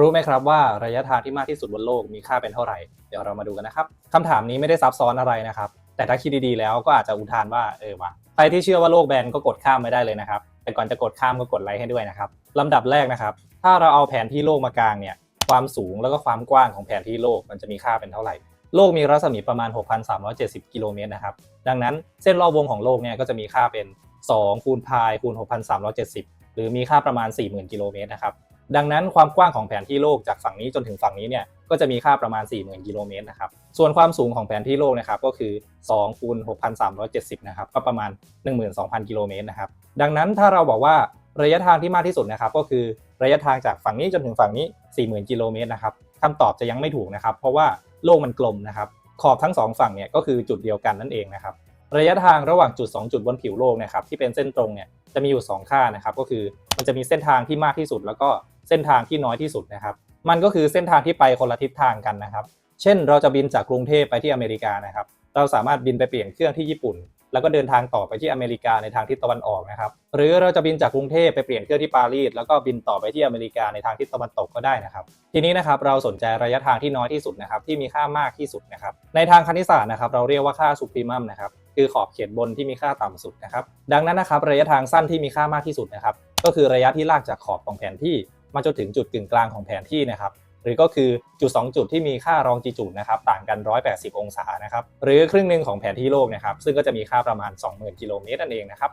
รู้ไหมครับว่าระยะทางที่มากที่สุดบนโลกมีค่าเป็นเท่าไหร่ เดี๋ยวเรามาดูกันนะครับคำถามนี้ไม่ได้ซับซ้อนอะไรนะครับ แต่ถ้าคิดดีๆแล้วก็อาจจะอุทานว่าเออว่ะใครที่เชื่อว่าโลกแบนก็กดข้ามไม่ได้เลยนะครับ แต่ก่อนจะกดข้ามก็กดไลค์ให้ด้วยนะครับลำดับแรกนะครับ ถ้าเราเอาแผนที่โลกมากางเนี่ยความสูงแล้วก็ความกว้างของแผนที่โลกมันจะมีค่าเป็นเท่าไหร่ โลกมีรัศมีประมาณ 6,370 กิโลเมตรนะครับดังนั้นเส้นรอบวงของโลกเนี่ยก็จะมีค่าเป็น2คูณพายคูณ6,370 หรือมีค่าประมาณ 40,000 กิโลเมตรนะครับ ดังนั้นความกว้างของแผนที่โลกจากฝั่งนี้จนถึงฝั่งนี้เนี่ยก็จะมีค่าประมาณ 40,000กิโลเมตรนะครับ ส่วนความสูงของแผนที่โลกนะครับก็คือ2คูณ6,370 นะครับ ก็ประมาณ 12,000 กิโลเมตรนะครับ ดังนั้นถ้าเราบอกว่าระยะทางที่มากที่สุดนะครับ ก็คือระยะทางจากฝั่งนี้จนถึงฝั่งนี้ 40,000 กิโลเมตรนะครับคำตอบจะยังไม่ถูกนะครับ เพราะว่าโลกมันกลมนะครับ ขอบทั้งสองฝั่งเนี่ยก็คือจุดเดียวกันนั่นเองนะครับ ระยะทางระหว่างจุด 2 จุดบนผิวโลกนะครับที่เป็นเส้นตรงเนี่ยจะมีอยู่ 2 ค่านะครับ ก็คือมันจะมีเส้นทางที่มากที่สุด แล้วก็ เส้นทางที่น้อยที่สุดนะครับ มันก็คือเส้นทางที่ไปคนละทิศทางกันนะครับ เช่นเราจะบินจากกรุงเทพไปที่อเมริกานะครับ เราสามารถบินไปเปลี่ยนเครื่องที่ญี่ปุ่น แล้วก็เดินทางต่อไปที่อเมริกาในทางทิศตะวันออกนะครับ หรือเราจะบินจากกรุงเทพไปเปลี่ยนเครื่องที่ปารีสแล้วก็บินต่อไปที่อเมริกาในทางทิศตะวันตกก็ได้นะครับ ทีนี้นะครับเราสนใจระยะทางที่น้อยที่สุดนะครับที่มีค่ามากที่สุดนะครับ ในทางคณิตศาสตร์นะครับเราเรียกว่าค่าสุพรีมัมนะครับคือขอบเขตบนที่มีค่าต่ำสุดนะครับ ดังนั้นนะครับระยะทางสั้นที่มีค่ามากที่สุดนะครับก็คือระยะที่ลากจากขอบของแผนที่ มาจนถึงจุดกึ่งกลางของแผนที่นะครับหรือก็คือจุด 2 จุดที่มีค่ารองจีจูดนะครับต่างกัน 180 องศานะครับหรือครึ่งหนึ่งของแผนที่โลกนะครับซึ่งก็จะมีค่าประมาณ 20,000 กิโลเมตรนั่นเองนะครับ